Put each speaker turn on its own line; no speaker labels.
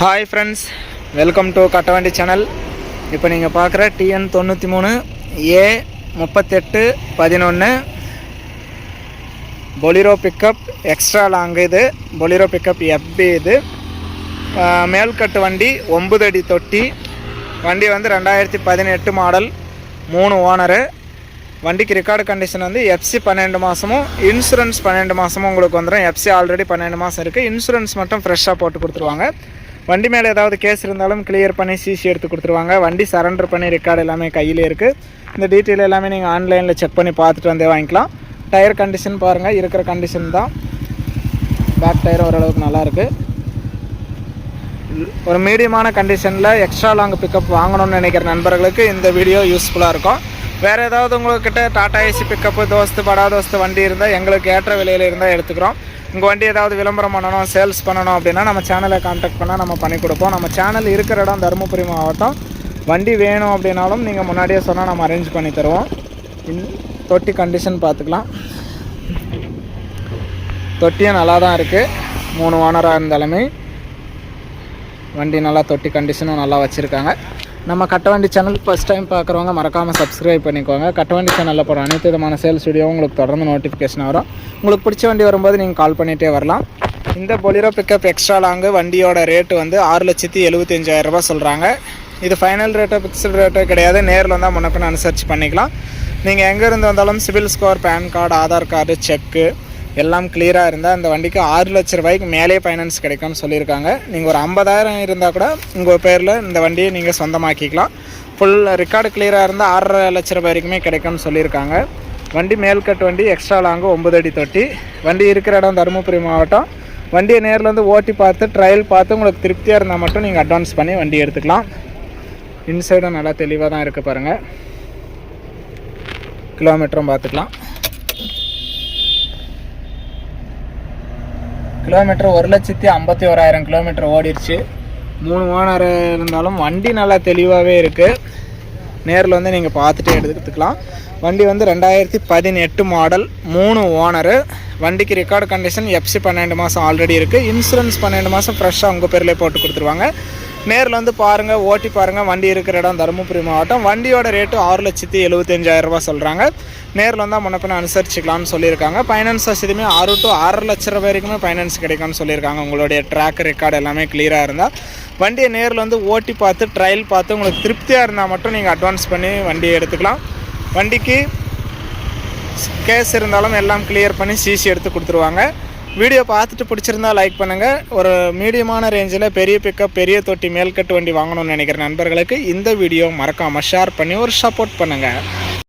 Hi friends welcome to Kattavandi channel இப்போ நீங்கள் பார்க்குற டிஎன் தொண்ணூற்றி மூணு ஏ முப்பத்தெட்டு பதினொன்று பொலிரோ பிக்கப் எக்ஸ்ட்ரா லாங் இது. பொலிரோ பிக்கப் எஃப்பி இது. மேல்கட்டு வண்டி ஒம்பது அடி தொட்டி. வண்டி வந்து ரெண்டாயிரத்தி பதினெட்டு மாடல் மூணு ஓனரு வண்டிக்கு ரெக்கார்டு கண்டிஷன் வந்து எஃப்சி பன்னெண்டு மாதமும் இன்சூரன்ஸ் பன்னெண்டு மாதமும் உங்களுக்கு வந்துடும் எஃப்சி ஆல்ரெடி பன்னெண்டு மாதம் இருக்குது இன்சூரன்ஸ் மட்டும் ஃப்ரெஷ்ஷாக போட்டு கொடுத்துருவாங்க. வண்டி மேலே ஏதாவது கேஸ் இருந்தாலும் கிளியர் பண்ணி சிசி எடுத்து கொடுத்துருவாங்க. வண்டி சரண்டர் பண்ணி ரெக்கார்டு எல்லாமே கையில் இருக்குது இந்த டீட்டெயில் எல்லாமே நீங்கள் ஆன்லைனில் செக் பண்ணி பார்த்துட்டு வந்தே வாங்கிக்கலாம். டயர் கண்டிஷன் பாருங்கள் இருக்கிற கண்டிஷன் தான். பேக் டயர் ஓரளவுக்கு நல்லாயிருக்கு ஒரு மீடியமான கண்டிஷனில் எக்ஸ்ட்ரா லாங் பிக்கப் வாங்கணும்னு நினைக்கிற நண்பர்களுக்கு இந்த வீடியோ யூஸ்ஃபுல்லாக இருக்கும். வேறு ஏதாவது உங்கள்கிட்ட டாடா ஏசி பிக்கப்பு தோஸ்து படா தோஸ்து வண்டி இருந்தால் எங்களுக்கு ஏற்ற விலையில் இருந்தால் எடுத்துக்கிறோம். உங்கள் வண்டி ஏதாவது விளம்பரம் பண்ணணும் சேல்ஸ் பண்ணணும் அப்படின்னா நம்ம சேனலை காண்டாக்ட் பண்ணால் நம்ம பண்ணி கொடுப்போம். நம்ம சேனல் இருக்கிற இடம் தருமபுரி மாவட்டம். வண்டி வேணும் அப்படின்னாலும் நீங்கள் முன்னாடியே சொன்னால் நம்ம அரேஞ்ச் பண்ணி தருவோம். இன்- தொட்டி கண்டிஷன் பார்த்துக்கலாம். தொட்டியும் நல்லா தான் இருக்குது மூணு ஓனராக இருந்தாலுமே. வண்டி நல்லா தொட்டி கண்டிஷனும் நல்லா வச்சுருக்காங்க. நம்ம கட்டவண்டி சேனல் ஃபஸ்ட் டைம் பார்க்குறவங்க மறக்காமல் சப்ஸ்கிரைப் பண்ணிக்கோங்க. கட்டவண்டி சேனலில் போகிற அனைத்து விதமான சேல் ஸ்டுடியோ உங்களுக்கு தொடர்ந்து நோட்டிஃபிகேஷன் வரும். உங்களுக்கு பிடிச்ச வண்டி வரும்போது நீங்கள் கால் பண்ணிகிட்டே வரலாம். இந்த பொலிரோ பிக்கப் எக்ஸ்ட்ரா லாங்கு வண்டியோட ரேட்டு வந்து ஆறு லட்சத்தி எழுபத்தஞ்சாயிரம் சொல்கிறாங்க இது ஃபைனல் ரேட்டோ ஃபிக்ஸ்டு ரேட்டோ கிடையாது. நேரில் வந்தால் முன்னப்பின்னு அனுசரித்து பண்ணிக்கலாம். நீங்கள் எங்கே இருந்து வந்தாலும் CIBIL score PAN card Aadhaar card check எல்லாம் கிளியராக இருந்தால் அந்த வண்டிக்கு ஆறு லட்ச ரூபாய்க்கு மேலே ஃபைனான்ஸ் கிடைக்கும்னு சொல்லியிருக்காங்க. நீங்கள் ஒரு ஐம்பதாயிரம் இருந்தால் கூட உங்கள் பேரில் இந்த வண்டியை நீங்கள் சொந்தமாக்கிக்கலாம். ஃபுல் ரெக்கார்டு கிளியராக இருந்தால் ஆறரை லட்ச ரூபாய் வரைக்குமே கிடைக்கும்னு சொல்லியிருக்காங்க. வண்டி மேல்கட்டு வண்டி எக்ஸ்ட்ரா லாங்கு ஒம்பது அடி தொட்டி. வண்டி இருக்கிற இடம் தருமபுரி மாவட்டம். வண்டியை நேரில் வந்து ஓட்டி பார்த்து ட்ரையல் பார்த்து உங்களுக்கு திருப்தியாக இருந்தால் மட்டும் நீங்கள் அட்வான்ஸ் பண்ணி வண்டி எடுத்துக்கலாம். இன்சைடும் நல்லா தெளிவாக தான் இருக்குது பாருங்கள் கிலோமீட்டரும் பார்த்துக்கலாம். கிலோமீட்டர் ஒரு லட்சத்தி ஐம்பத்தி ஓராயிரம் கிலோமீட்டர் ஓடிடுச்சு மூணு ஓனர் இருந்தாலும் வண்டி நல்லா தெளிவாகவே இருக்குது நேரில் வந்து நீங்கள் பார்த்துட்டே எடுத்துக்கலாம். வண்டி வந்து ரெண்டாயிரத்தி பதினெட்டு மாடல் மூணு ஓனரு. வண்டிக்கு ரெக்கார்டு கண்டிஷன் எஃப்சி பன்னெண்டு மாதம் ஆல்ரெடி இருக்குது இன்சூரன்ஸ் பன்னெண்டு மாதம் ஃப்ரெஷ்ஷாக உங்கள் பேர்லேயே போட்டு கொடுத்துருவாங்க. நேரில் வந்து பாருங்கள் ஓட்டி பாருங்கள் வண்டி இருக்கிற இடம் தருமபுரி மாவட்டம். வண்டியோட ரேட்டு ஆறு லட்சத்தி எழுபத்தஞ்சாயிரம் சொல்கிறாங்க நேரில் வந்தால் முன்னப்பின அனுசரிச்சுக்கலாம்னு சொல்லியிருக்காங்க. ஃபைனான்ஸ் வசதியுமே ஆறு டு ஆறரை லட்ச ரூபாய் வரைக்குமே ஃபைனான்ஸ் கிடைக்கும்னு சொல்லியிருக்காங்க. உங்களுடைய ட்ராக் ரெக்கார்டு எல்லாமே கிளியராக இருந்தால் வண்டியை நேரில் வந்து ஓட்டி பார்த்து ட்ரையல் பார்த்து உங்களுக்கு திருப்தியாக இருந்தால் மட்டும் நீங்கள் அட்வான்ஸ் பண்ணி வண்டியை எடுத்துக்கலாம். வண்டிக்கு கேஸ் இருந்தாலும் எல்லாம் கிளியர் பண்ணி சிசி எடுத்து கொடுத்துருவாங்க. வீடியோ பார்த்துட்டு பிடிச்சிருந்தா லைக் பண்ணுங்கள் ஒரு மீடியமான ரேஞ்சில் பெரிய பிக்கப் பெரிய தொட்டி மேல்கட்டு வண்டி வாங்கணும்னு நினைக்கிற நண்பர்களுக்கு இந்த வீடியோ மறக்காமல் ஷேர் பண்ணி ஒரு சப்போர்ட் பண்ணுங்கள்